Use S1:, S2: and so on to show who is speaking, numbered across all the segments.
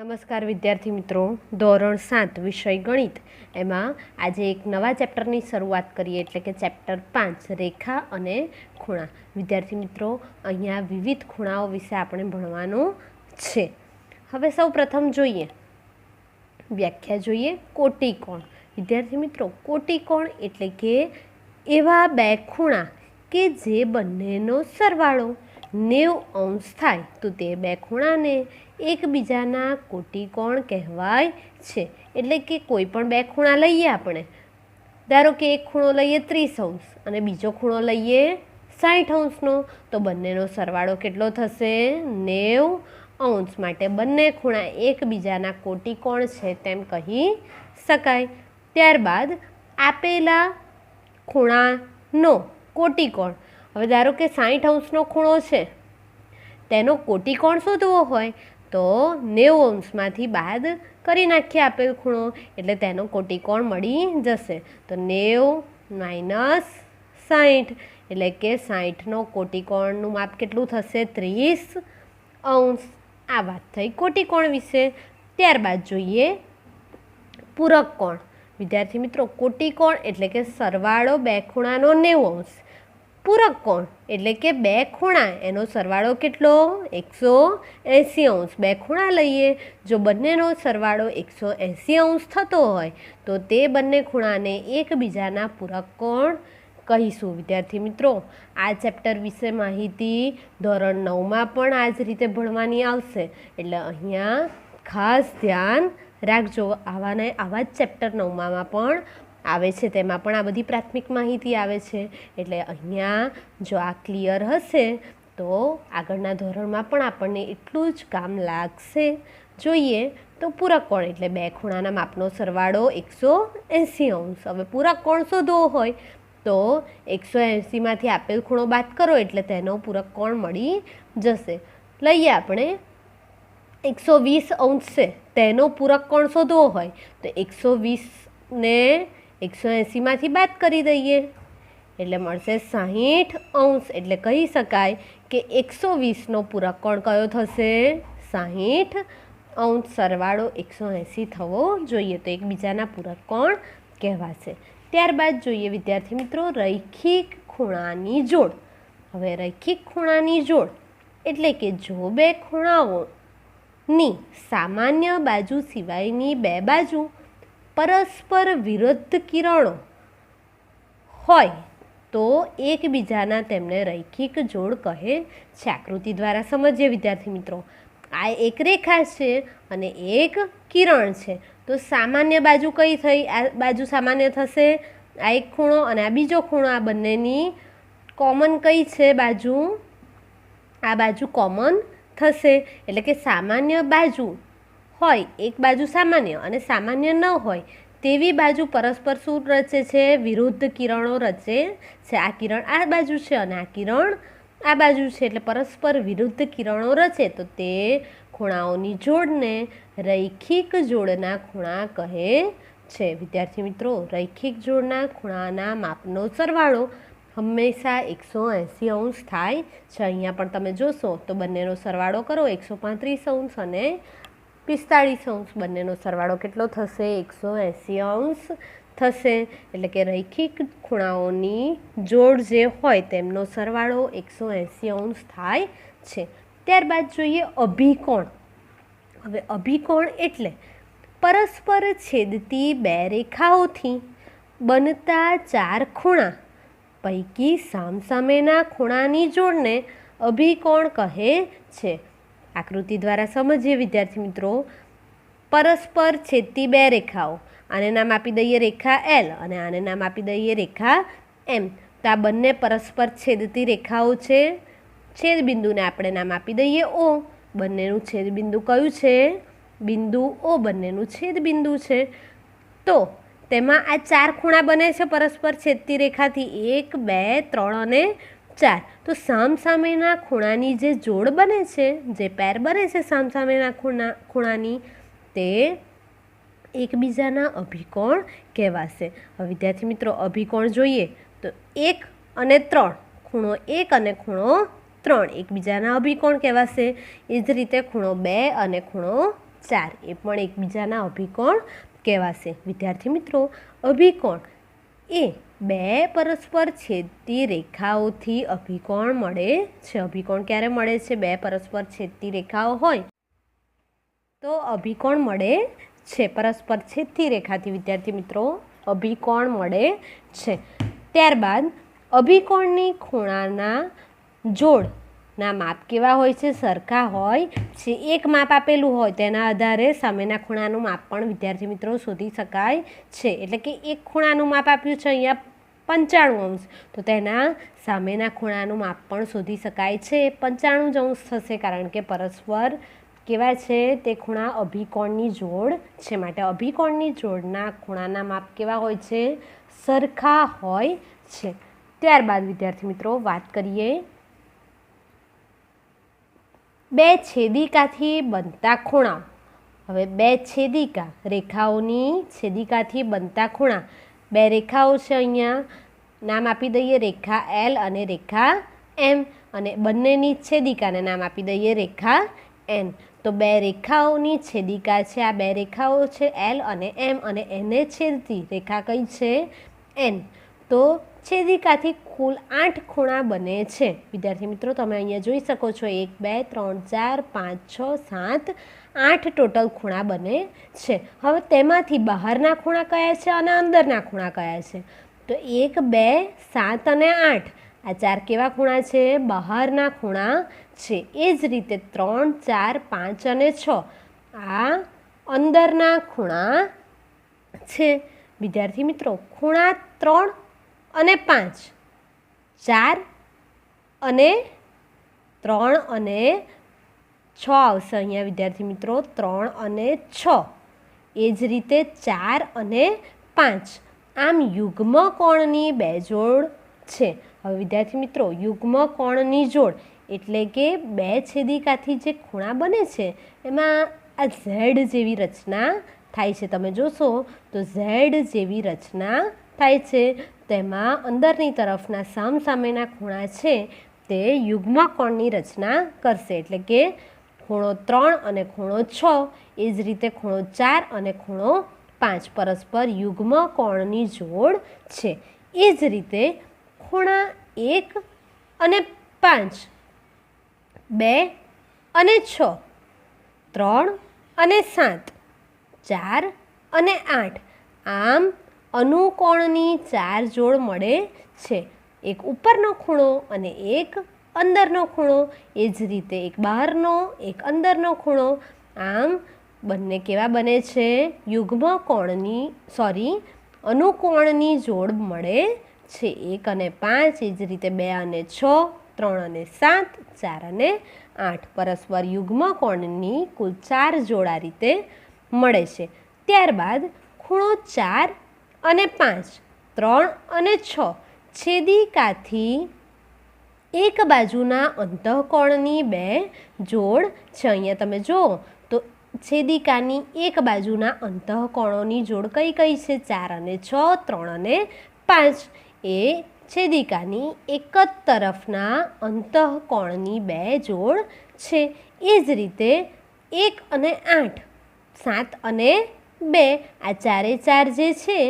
S1: નમસ્કાર વિદ્યાર્થી મિત્રો. ધોરણ સાત, વિષય ગણિત. એમાં આજે એક નવા ચેપ્ટરની શરૂઆત કરીએ, એટલે કે ચેપ્ટર પાંચ, રેખા અને ખૂણા. વિદ્યાર્થી મિત્રો, અહીંયા વિવિધ ખૂણાઓ વિશે આપણે ભણવાનું છે. હવે સૌ પ્રથમ જોઈએ. વ્યાખ્યા જોઈએ, કોટિકોણ. વિદ્યાર્થી મિત્રો, કોટિકોણ એટલે કે એવા બે ખૂણા કે જે બંનેનો સરવાળો નેવ અંશ થાય. તો તે બે ખૂણાને એકબીજાના કોટિકોણ કહેવાય છે? એટલે કે કોઈ પણ બે ખૂણા લઈએ આપણે. ધારો કે એક ખૂણો લઈએ ત્રીસ અંશ અને બીજો ખૂણો લઈએ સાઠ અંશનો. તો બંનેનો સરવાળો કેટલો થશે? નેવ અંશ. માટે બંને ખૂણા એકબીજાના કોટિકોણ છે તેમ કહી શકાય. ત્યારબાદ આપેલા ખૂણાનો કોટિકોણ હવે ધારો કે સાઠ અંશનો ખૂણો છે. તેનો કોટિકોણ શોધવો હોય? તો નેવું અંશમાંથી બાદ કરી નાખીએ આપેલ ખૂણો. એટલે તેનો કોટિકોણ મળી જશે? તો નેવ માઇનસ સાઠ એટલે કે સાઠનો કોટિકોણનું માપ કેટલું થશે? ત્રીસ અંશ. આ વાત થઈ કોટિકોણ વિશે. ત્યારબાદ જોઈએ પૂરક કોણ. વિદ્યાર્થી મિત્રો કોટિકોણ એટલે કે સરવાળો બે ખૂણાનો નેવું અંશ. પૂરક કોણ? એટલે કે બે ખૂણા. એનો સરવાળો કેટલો? એકસો એંસી અંશ. બે ખૂણા લઈએ. જો બંનેનો સરવાળો એકસો એંસી અંશ થતો હોય, તો તે બંને ખૂણાને એકબીજાના પૂરક કોણ કહીશું? વિદ્યાર્થી મિત્રો, આ ચેપ્ટર વિશે માહિતી ધોરણ નવમાં પણ આ જ રીતે ભણવાની આવશે. એટલે અહીંયા ખાસ ધ્યાન રાખજો. આવાને આવા જ ચેપ્ટર નવમાં પણ આવે છે, તેમાં પણ આ બધી પ્રાથમિક માહિતી આવે છે. એટલે અહીંયા જો આ ક્લિયર હશે, તો આગળના ધોરણમાં પણ આપણને એટલું જ કામ લાગશે. જોઈએ, તો પૂરક કોણ? એટલે બે ખૂણાના માપનો સરવાળો એકસો એંસી અંશ. હવે પૂરક કોણ શોધવો હોય? તો એકસો એંસીમાંથી આપેલ ખૂણો બાદ કરો, એટલે તેનો પૂરક કોણ મળી જશે. લઈએ આપણે. એકસો વીસ અંશ છે, તેનો પૂરક કોણ શોધવો હોય? તો એકસો વીસને એકસો એંસીમાંથી બાદ કરી દઈએ. એટલે મળશે સાહીઠ અંશ. એટલે કહી શકાય કે એકસો વીસનો પૂરક કોણ કયો થશે? સાહીઠ અંશ સરવાળો એકસો એંસી થવો જોઈએ. તો એકબીજાના પૂરક કોણ કહેવાશે? ત્યારબાદ જોઈએ વિદ્યાર્થી મિત્રો, રૈખિક ખૂણાની જોડ. હવે રૈખિક ખૂણાની જોડ એટલે કે જો બે ખૂણાઓની સામાન્ય બાજુ સિવાયની બે બાજુ પરસ્પર વિરુદ્ધ કિરણો હોય તો એકબીજાના તેમને રૈખિક જોડ કહે છે. આકૃતિ દ્વારા સમજીએ, વિદ્યાર્થી મિત્રો. આ એક રેખા છે અને એક કિરણ છે. તો સામાન્ય બાજુ કઈ થઈ? આ બાજુ સામાન્ય થશે? આ એક ખૂણો અને આ બીજો ખૂણો, આ બંનેની કોમન કઈ છે બાજુ? આ બાજુ કોમન થશે. એટલે કે સામાન્ય બાજુ હોય, એક બાજુ સામાન્ય અને સામાન્ય ન હોય, તેવી બાજુ પરસ્પર શું રચે છે, વિરુદ્ધ કિરણો રચે છે. આ કિરણ આ બાજુ છે અને આ કિરણ આ બાજુ છે. એટલે પરસ્પર વિરુદ્ધ કિરણો રચે, તો તે ખૂણાઓની જોડને રૈખિક જોડના ખૂણા કહે છે. વિદ્યાર્થી મિત્રો, રૈખિક જોડના ખૂણાના માપનો સરવાળો હંમેશા એકસો એંસી અંશ થાય છે. અહીંયા પણ તમે જોશો, તો બંનેનો સરવાળો કરો, એકસો પાંત્રીસ અંશ અને પિસ્તાળીસ અંશ બંનેનો સરવાળો કેટલો થશે? એકસો એંસી અંશ થશે. એટલે કે રૈખિક ખૂણાઓની જોડ જે હોય તેમનો સરવાળો એકસો એંસી અંશ થાય છે. ત્યારબાદ જોઈએ અભિકોણ. હવે અભિકોણ એટલે પરસ્પર છેદતી બે રેખાઓથી બનતા ચાર ખૂણા. પૈકી સામસામેના ખૂણાની જોડને અભિકોણ કહે છે. આકૃતિ દ્વારા સમજીએ વિદ્યાર્થી મિત્રો. પરસ્પર છેદતી બે રેખાઓ. આને નામ આપી દઈએ રેખા એલ અને આને નામ આપી દઈએ રેખા એમ તો આ બંને પરસ્પર છેદતી રેખાઓ છે. છેદબિંદુને આપણે નામ આપી દઈએ ઓ બંનેનું છેદબિંદુ કયું છે? બિંદુ ઓ બંનેનું છેદબિંદુ છે. તો તેમાં આ ચાર ખૂણા બને છે પરસ્પર છેદતી રેખાથી. એક, બે, ત્રણ અને ચાર તો સામસામેના ખૂણાની જે જોડ બને છે, જે પેર બને છે સામસામેના ખૂણા, ખૂણાની, તે એકબીજાના અભિકોણ કહેવાશે. હવે વિદ્યાર્થી મિત્રો, અભિકોણ જોઈએ તો એક અને ત્રણ, ખૂણો એક અને ખૂણો ત્રણ એકબીજાના અભિકોણ કહેવાશે. એ જ રીતે ખૂણો બે અને ખૂણો ચાર, એ પણ એકબીજાના અભિકોણ કહેવાશે. વિદ્યાર્થી મિત્રો, અભિકોણ એ બે પરસ્પર છેદતી રેખાઓથી અભિકોણ મળે છે. અભિકોણ ક્યારે મળે છે? બે પરસ્પર છેદતી રેખાઓ હોય તો અભિકોણ મળે છે. પરસ્પર છેદતી રેખાથી, વિદ્યાર્થી મિત્રો, અભિકોણ મળે છે. ત્યારબાદ અભિકોણની ખૂણાના જોડના માપ કેવા હોય છે? સરખા હોય છે. એક માપ આપેલું હોય તેના આધારે સામેના ખૂણાનું માપ પણ, વિદ્યાર્થી મિત્રો, શોધી શકાય છે. એટલે કે એક ખૂણાનું માપ આપ્યું છે, અહીંયા પંચાણું અંશ. તો તેના સામેના ખૂણાનું માપ પણ શોધી શકાય છે. પંચાણું જ અંશ થશે કારણ કે પરસ્પર કેવા છે તે ખૂણા અભિકોણની જોડ છે. માટે અભિકોણની જોડના ખૂણાના માપ કેવા હોય છે? સરખા હોય છે. ત્યારબાદ, વિદ્યાર્થી મિત્રો, વાત કરીએ બે છેદિકાથી બનતા ખૂણા. હવે બે છેદિકા રેખાઓની છેદિકાથી બનતા ખૂણા. બે રેખાઓ છે અહીંયા. નામ આપી દઈએ રેખા એલ અને રેખા એમ અને બંનેની છેદિકાને નામ આપી દઈએ રેખા એન તો બે રેખાઓની છેદિકા છે, આ બે રેખાઓ છે એલ અને એમ અને એને છેદતી રેખા કઈ છે? એન તો છેદિકાથી કુલ આઠ ખૂણા બને છે. વિદ્યાર્થી મિત્રો, તમે અહીંયા જોઈ શકો છો, એક, બે, ત્રણ, ચાર, પાંચ, છ, સાત, આઠ ટોટલ ખૂણા બને છે. હવે તેમાંથી બહારના ખૂણા કયા છે અને અંદરના ખૂણા કયા છે? તો એક, બે, સાત અને આઠ. આ ચાર કેવા ખૂણા છે? બહારના ખૂણા છે. એ જ રીતે ત્રણ, ચાર, પાંચ અને છ. આ અંદરના ખૂણા છે. વિદ્યાર્થી મિત્રો, ખૂણા ત્રણ અને પાંચ. ચાર અને ત્રણ અને છ આવશે અહીંયા વિદ્યાર્થી મિત્રો. ત્રણ અને છ. એ જ રીતે ચાર અને પાંચ. આમ યુગ્મ કોણની બે જોડ છે. હવે વિદ્યાર્થી મિત્રો, યુગ્મ કોણની જોડ એટલે કે બે છેદિકાથી જે ખૂણા બને છે, એમાં આ ઝેડ જેવી રચના થાય છે. તમે જોશો તો ઝેડ જેવી રચના થાય છે. તેમાં અંદરની તરફના સામસામેના ખૂણા છે. તે યુગ્મ કોણની રચના કરશે. એટલે કે ખૂણો ત્રણ અને ખૂણો છ. એ જ રીતે ખૂણો ચાર અને ખૂણો પાંચ. પરસ્પર યુગ્મ કોણની જોડ છે. એ જ રીતે ખૂણા એક અને પાંચ. બે અને છ. ત્રણ અને સાત. ચાર અને આઠ. આમ અનુકોણની ચાર જોડ મળે છે. એક ઉપરનો ખૂણો અને એક અંદરનો ખૂણો. એ જ રીતે એક બહારનો, એક અંદરનો ખૂણો. આમ બંને કેવા બને છે? યુગ્મ કોણની સોરી અનુકોણની જોડ મળે છે. એક અને પાંચ, એ જ રીતે બે અને છ, ત્રણ અને સાત, ચાર અને આઠ. પરસ્પર યુગ્મ કોણની કુલ ચાર જોડા રીતે મળે છે. ત્યારબાદ ખૂણો ચાર અને પાંચ, ત્રણ અને છ છેદિકાથી એક બાજુના અંતઃકોણની બે જોડ છે. અહીંયા તમે જુઓ તો છેદિકાની એક બાજુના અંતઃકોણોની જોડ કઈ કઈ છે? ચાર અને છ, ત્રણ અને પાંચ. એ છેદિકાની એક જ તરફના અંતઃકોણની બે જોડ છે. એ જ રીતે એક અને આઠ, સાત અને બે. આ ચારે ચાર જે છે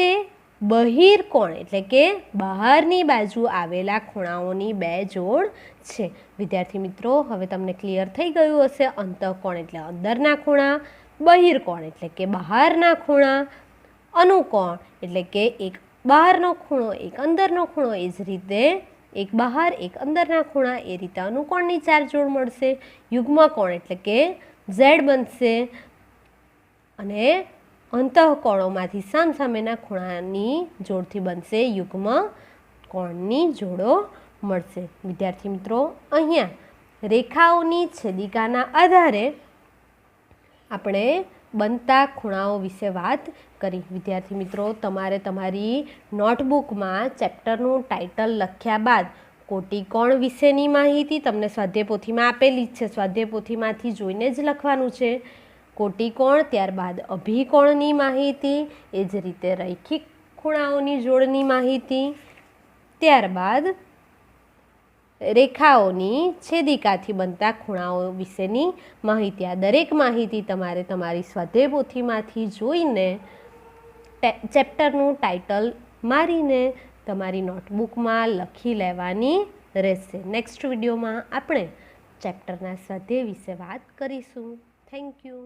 S1: તે બહિર્કોણ એટલે કે બહારની બાજુ આવેલા ખૂણાઓની બે જોડ છે. વિદ્યાર્થી મિત્રો, હવે તમને ક્લિયર થઈ ગયું હશે અંતઃકોણ એટલે અંદરના ખૂણા બહિર્કોણ એટલે કે બહારના ખૂણા. અનુકોણ એટલે કે એક બહારનો ખૂણો, એક અંદરનો ખૂણો. એ જ રીતે એક બહાર, એક અંદરના ખૂણા, એ રીતે અનુકોણની ચાર જોડ મળશે. યુગ્મ કોણ એટલે કે ઝેડ બનશે. અને અંતઃકોણોમાંથી સામસામેના ખૂણાની જોડથી બનશે યુગ્મ કોણની જોડો મળશે. વિદ્યાર્થી મિત્રો, અહીંયા રેખાઓની છેદિકાના આધારે આપણે બનતા ખૂણાઓ વિશે વાત કરી. વિદ્યાર્થી મિત્રો, તમારે તમારી નોટબુકમાં ચેપ્ટરનું ટાઇટલ લખ્યા બાદ કોટિકોણ વિશેની માહિતી તમને સ્વાધ્યાય પોથીમાં આપેલી જ છે. સ્વાધ્યાય પોથીમાંથી જોઈને જ લખવાનું છે. કોટિકોણ ત્યારબાદ અભિકોણની માહિતી, એ જ રીતે રૈખિક ખૂણાઓની જોડની માહિતી, ત્યારબાદ રેખાઓની છેદિકાથી બનતા ખૂણાઓ વિશેની માહિતી. આ દરેક માહિતી તમારે તમારી સ્વધે પોથીમાંથી જોઈને ચેપ્ટરનું ટાઇટલ મારીને તમારી નોટબુકમાં લખી લેવાની રહેશે. નેક્સ્ટ વિડીયોમાં આપણે ચેપ્ટરના સ્વાધ્યાય વિશે વાત કરીશું. Thank you.